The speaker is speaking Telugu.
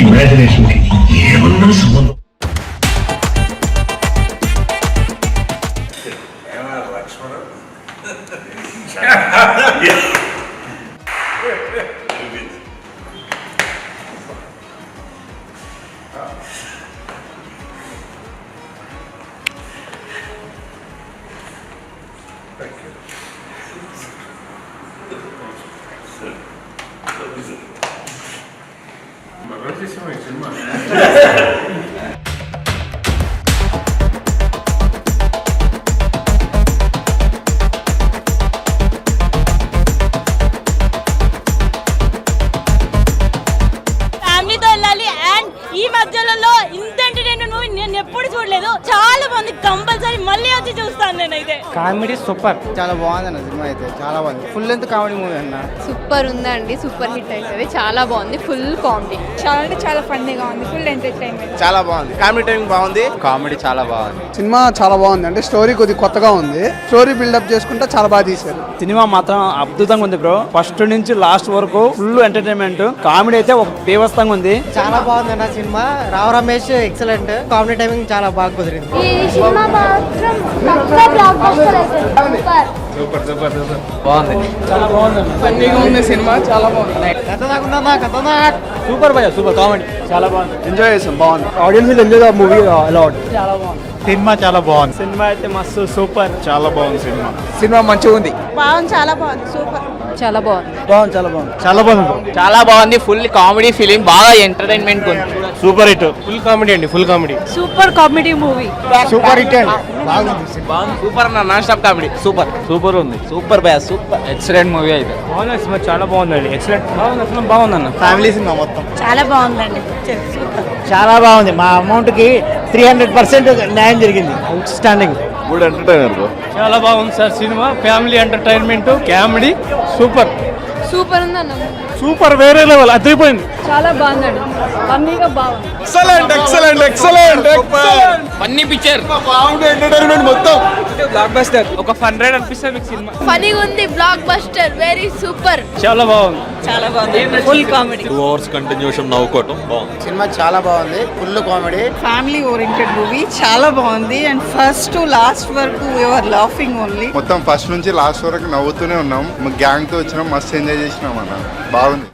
ఇమాజినేషన్ కి ఏమన్నా సంబంధం ఫ్యామిలీతో వెళ్ళాలి అండ్ ఈ మధ్యలో ఇంత ఎంటర్టైన్మెంట్ మూవీ నేను ఎప్పుడు చూడలేదు. చాలా బాగుంది కంపల్సరీ మళ్ళీ వచ్చి చూస్తాను నేనైతే. Comedy super. చాలా బాగుంది అన్న సినిమా అయితే. చాలా బాగుంది. ఫుల్ లెంత్ కామెడీ మూవీ అన్న. సూపర్ ఉందండి సూపర్ హిట్ అవుతుంది చాలా బాగుంది ఫుల్ కామెడీ చాలా అంటే చాలా ఫన్నీగా ఉంది ఫుల్ ఎంటర్టైన్మెంట్ చాలా బాగుంది. కామెడీ టైమింగ్ బాగుంది? కామెడీ చాలా బాగుంది. సినిమా చాలా బాగుంది. అంటే స్టోరీ కొద్దిగా కొత్తగా ఉంది. స్టోరీ బిల్డప్ చేసుకుంటే చాలా బాగా తీశారు. సినిమా మాత్రం అద్భుతంగా ఉంది బ్రో. ఫస్ట్ నుంచి లాస్ట్ వరకు ఫుల్ ఎంటర్టైన్మెంట్ కామెడీ అయితే ఒక బీభత్సంగా ఉంది. చాలా బాగుంది అన్న cinema. Rao Ramesh excellent comedy timing చాలా బాగా కుదిరింది ఈ సినిమా మాత్రం పక్కా బ్లాక్ బస్టర్ అవుతుంది సూపర్ ఫన్నీగా ఉంది సినిమా చాలా బాగుంది సూపర్ భయ సూపర్ కామెడీ చాలా బాగుంది ఎంజాయ్ చేసాం బాగుంది audiences will enjoy the movie a lot చాలా బాగుంది సినిమా చాలా బాగుంది సినిమా అయితే మస్తు సూపర్ చాలా బాగుంది సినిమా సినిమా మంచిగా ఉంది బాగుంది చాలా బాగుంది సూపర్ చాలా బాగుంది బాగుంది చాలా బాగుంది చాలా బాగుంది చాలా బాగుంది ఫుల్ కామెడీ ఫిలిం బాగా ఎంటర్టైన్మెంట్ ఉంది సూపర్ హిట్. ఫుల్ కామెడీ అండి full comedy. Super comedy movie. Super hit అండి. బాగుంది బాగుంది. సూపర్ అన్న non stop comedy. Super. Super ఉంది. సూపర్ భయ సూపర్. ఎక్సలెంట్ మూవీ అయితే. బాగుంది సినిమా చాలా బాగుందండి. ఎక్సలెంట్. బాగుంది అసలు బాగుందన్న. ఫ్యామిలీ సినిమా మొత్తం. చాలా బాగుందండి. సూపర్. చాలా బాగుంది. మా అమౌంట్కి త్రీ హండ్రెడ్ పర్సెంట్ న్యాయం జరిగింది. అవుట్ స్టాండింగ్ గుడ్ ఎంటర్టైనర్ చాలా బాగుంది sir cinema. Family entertainment comedy super. Super ఉందన్న సూపర్ వేరే లెవెల్ అదిరిపోయింది చాలా బాగుందండి ఫన్నీగా బాగుంది. Excellent excellent excellent funny picture. బాగుంది ఎంటర్టైన్మెంట్ మొత్తం. బ్లాక్ బస్టర్ ఒక ఫన్ రైడ్ అనిపిస్తుంది మీకు సినిమా. ఫన్నీగా ఉంది బ్లాక్ బస్టర్ వెరీ సూపర్ చాలా బాగుంది. చాలా బాగుంది. Full comedy two hours continuation నవ్వుకోవటం. బాగుంది. సినిమా చాలా బాగుంది. Full comedy family oriented movie చాలా బాగుంది. అండ్ ఫస్ట్ టు లాస్ట్ వరకు యువర్ లాఫింగ్ ఓన్లీ మొత్తం ఫస్ట్ నుంచి లాస్ట్ వరకు నవ్వుతూనే ఉన్నాం. గ్యాంగ్తో వచ్చినాం మస్తు ఎంజాయ్ చేసినాం అన్న. బాగుంది.